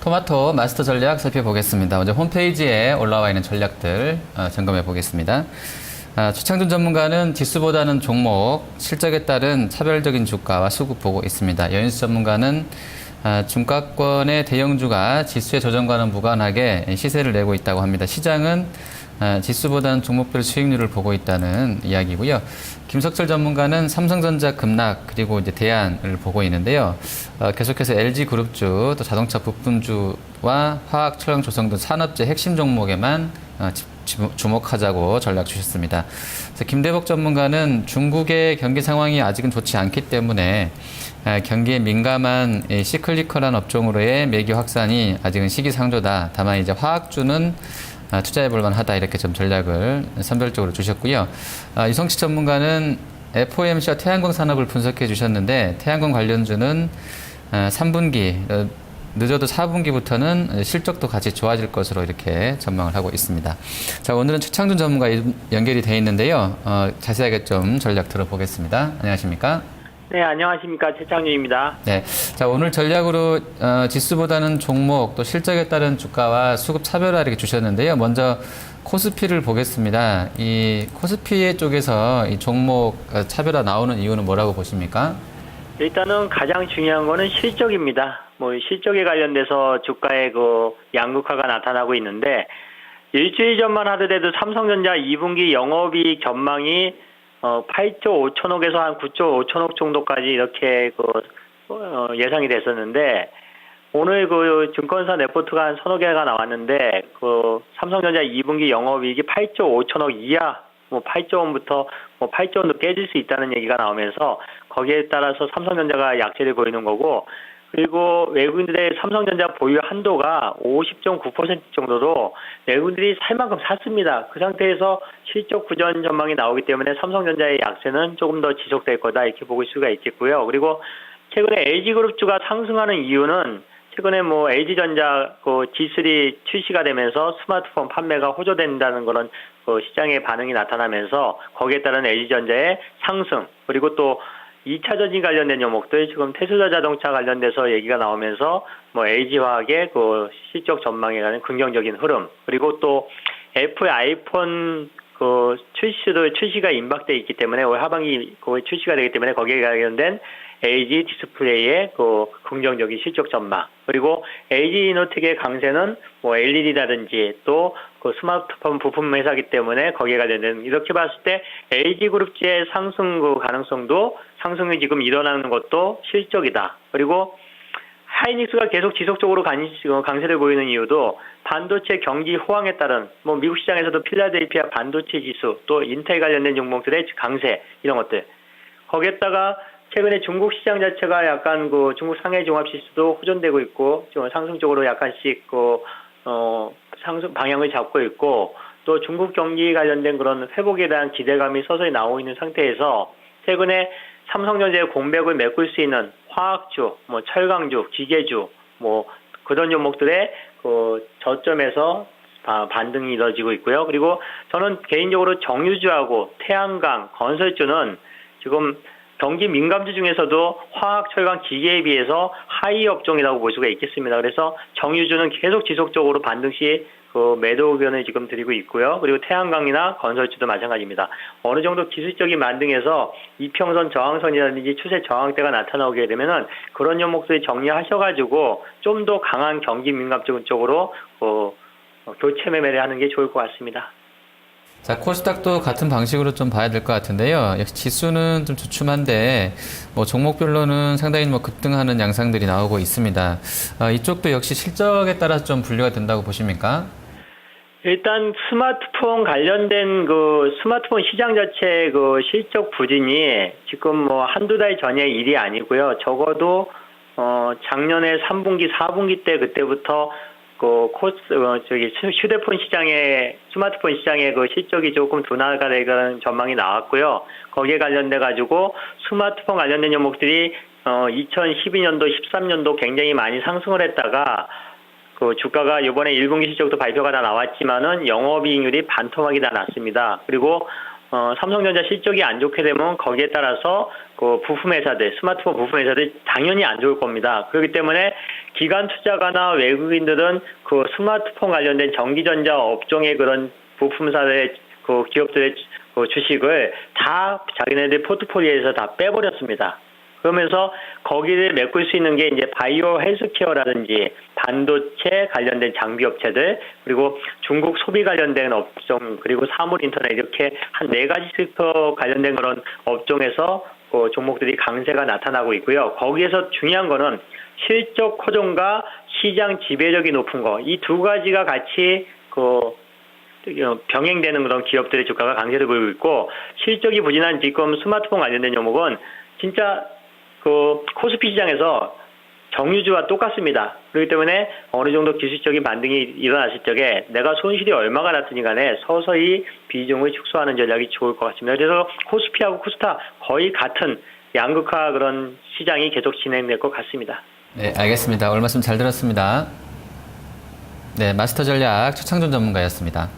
토마토 마스터 전략 살펴보겠습니다. 먼저 홈페이지에 올라와 있는 전략들 어, 점검해 보겠습니다. 아, 최창준 전문가는 지수보다는 종목, 실적에 따른 차별적인 주가와 수급 보고 있습니다. 여인수 전문가는 아, 중가권의 대형주가 지수의 조정과는 무관하게 시세를 내고 있다고 합니다. 시장은 아, 지수보다는 종목별 수익률을 보고 있다는 이야기고요. 김석철 전문가는 삼성전자 급락 그리고 이제 대안을 보고 있는데요. 어, 계속해서 LG 그룹주 또 자동차 부품주와 화학, 철강, 조성 등 산업재 핵심 종목에만 어, 주목하자고 전략 주셨습니다. 김대복 전문가는 중국의 경기 상황이 아직은 좋지 않기 때문에 아, 경기에 민감한 이 시클리컬한 업종으로의 매기 확산이 아직은 시기상조다. 다만 이제 화학주는 아, 투자해 볼 만하다 이렇게 좀 전략을 선별적으로 주셨고요. 아, 유성치 전문가는 FOMC와 태양광 산업을 분석해 주셨는데 태양광 관련주는 아, 3분기 어, 늦어도 4분기부터는 실적도 같이 좋아질 것으로 이렇게 전망을 하고 있습니다. 자 오늘은 최창준 전문가 인- 연결이 돼 있는데요. 어, 자세하게 좀 전략 들어보겠습니다. 안녕하십니까? 네, 안녕하십니까. 최창준입니다. 네. 자, 오늘 전략으로 어, 지수보다는 종목 또 실적에 따른 주가와 수급 차별화 이렇게 주셨는데요. 먼저 코스피를 보겠습니다. 이 코스피 쪽에서 이 종목 어, 차별화 나오는 이유는 뭐라고 보십니까? 일단은 가장 중요한 거는 실적입니다. 뭐 실적에 관련돼서 주가의 그 양극화가 나타나고 있는데 일주일 전만 하더라도 삼성전자 2분기 영업이익 전망이 어 8조 5천억에서 한 9조 5천억 정도까지 이렇게 그 어, 예상이 됐었는데 오늘 그 증권사 레포트가 한 서너 개가 나왔는데 그 삼성전자 2분기 영업이익이 8조 5천억 이하 뭐 8조 원부터 뭐 8조 원도 깨질 수 있다는 얘기가 나오면서 거기에 따라서 삼성전자가 약세를 보이는 거고 그리고 외국인들의 삼성전자 보유 한도가 50.9% 정도로 외국인들이 살 만큼 샀습니다. 그 상태에서 실적 구전 전망이 나오기 때문에 삼성전자의 약세는 조금 더 지속될 거다 이렇게 보실 수가 있겠고요. 그리고 최근에 LG그룹주가 상승하는 이유는 최근에 뭐 LG전자 그 G3 출시가 되면서 스마트폰 판매가 호조된다는 그런 그 시장의 반응이 나타나면서 거기에 따른 LG전자의 상승 그리고 또 2차 전지 관련된 종목들 지금 테슬라 자동차 관련돼서 얘기가 나오면서 뭐 LG화학의 그 실적 전망에 관한 긍정적인 흐름 그리고 또 애플 아이폰 그 출시도 출시가 임박돼 있기 때문에 올 하반기 그 출시가 되기 때문에 거기에 관련된 LG 디스플레이의 그 긍정적인 실적 전망 그리고 LG 이노텍의 강세는 뭐 LED라든지 또 그 스마트폰 부품 회사기 때문에 거기에 관련된 이렇게 봤을 때 LG 그룹지의 상승 그 가능성도 상승이 지금 일어나는 것도 실적이다. 그리고 하이닉스가 계속 지속적으로 간- 어, 강세를 보이는 이유도 반도체 경기 호황에 따른 뭐 미국 시장에서도 필라델피아 반도체 지수 또 인텔 관련된 종목들의 강세 이런 것들. 거기에다가 최근에 중국 시장 자체가 약간 그 중국 상해 종합 지수도 호전되고 있고 좀 상승 적으로 약간씩 그 어, 상승 방향을 잡고 있고 또 중국 경기 관련된 그런 회복에 대한 기대감이 서서히 나오고 있는 상태에서 최근에 삼성전자의 공백을 메꿀 수 있는 화학주, 뭐 철강주, 기계주, 뭐 그런 종목들의 그 저점에서 바- 반등이 이루어지고 있고요. 그리고 저는 개인적으로 정유주하고 태양광, 건설주는 지금 경기 민감주 중에서도 화학, 철강, 기계에 비해서 하이 업종이라고 볼 수가 있겠습니다. 그래서 정유주는 계속 지속적으로 반등 시 그 매도 의견을 지금 드리고 있고요. 그리고 태양광이나 건설주도 마찬가지입니다. 어느 정도 기술적인 만등에서 이평선 저항선이라든지 추세 저항대가 나타나오게 되면은 그런 종목들이 정리하셔가지고 좀 더 강한 경기 민감주 쪽으로 어, 어, 교체 매매를 하는 게 좋을 것 같습니다. 자, 코스닥도 같은 방식으로 좀 봐야 될 것 같은데요. 역시 지수는 좀 주춤한데, 뭐 종목별로는 상당히 뭐 급등하는 양상들이 나오고 있습니다. 아, 이쪽도 역시 실적에 따라서 좀 분류가 된다고 보십니까? 일단 스마트폰 관련된 그 스마트폰 시장 자체 그 실적 부진이 지금 뭐 한두 달 전의 일이 아니고요. 적어도 어 작년에 3분기, 4분기 때 그때부터 그 코스 어 저기 휴- 휴대폰 시장의 스마트폰 시장의 그 실적이 조금 둔화가 되는 전망이 나왔고요. 거기에 관련돼 가지고 스마트폰 관련된 종목들이 어 2012년도, 13년도 굉장히 많이 상승을 했다가 그 주가가 이번에 1분기 실적도 발표가 다 나왔지만은 영업이익률이 반토막이 다 났습니다. 그리고 어, 삼성전자 실적이 안 좋게 되면 거기에 따라서 그 부품 회사들, 스마트폰 부품 회사들 당연히 안 좋을 겁니다. 그렇기 때문에 기관 투자가나 외국인들은 그 스마트폰 관련된 전기전자 업종의 그런 부품사의 그 기업들의 그 주식을 다 자기네들 포트폴리오에서 다 빼버렸습니다. 그러면서 거기를 메꿀 수 있는 게 이제 바이오 헬스케어라든지 반도체 관련된 장비 업체들 그리고 중국 소비 관련된 업종 그리고 사물 인터넷 이렇게 한 네 가지 섹터 관련된 그런 업종에서 그 종목들이 강세가 나타나고 있고요. 거기에서 중요한 거는 실적 호종과 시장 지배력이 높은 거 이 두 가지가 같이 그 병행되는 그런 기업들의 주가가 강세를 보이고 있고 실적이 부진한 지금 스마트폰 관련된 종목은 진짜 그 코스피 시장에서 정유주와 똑같습니다. 그렇기 때문에 어느 정도 기술적인 반등이 일어났을 적에 내가 손실이 얼마가 났든지 간에 서서히 비중을 축소하는 전략이 좋을 것 같습니다. 그래서 코스피하고 코스타 거의 같은 양극화 그런 시장이 계속 진행될 것 같습니다. 네, 알겠습니다. 오늘 말씀 잘 들었습니다. 네, 마스터 전략 최창준 전문가였습니다.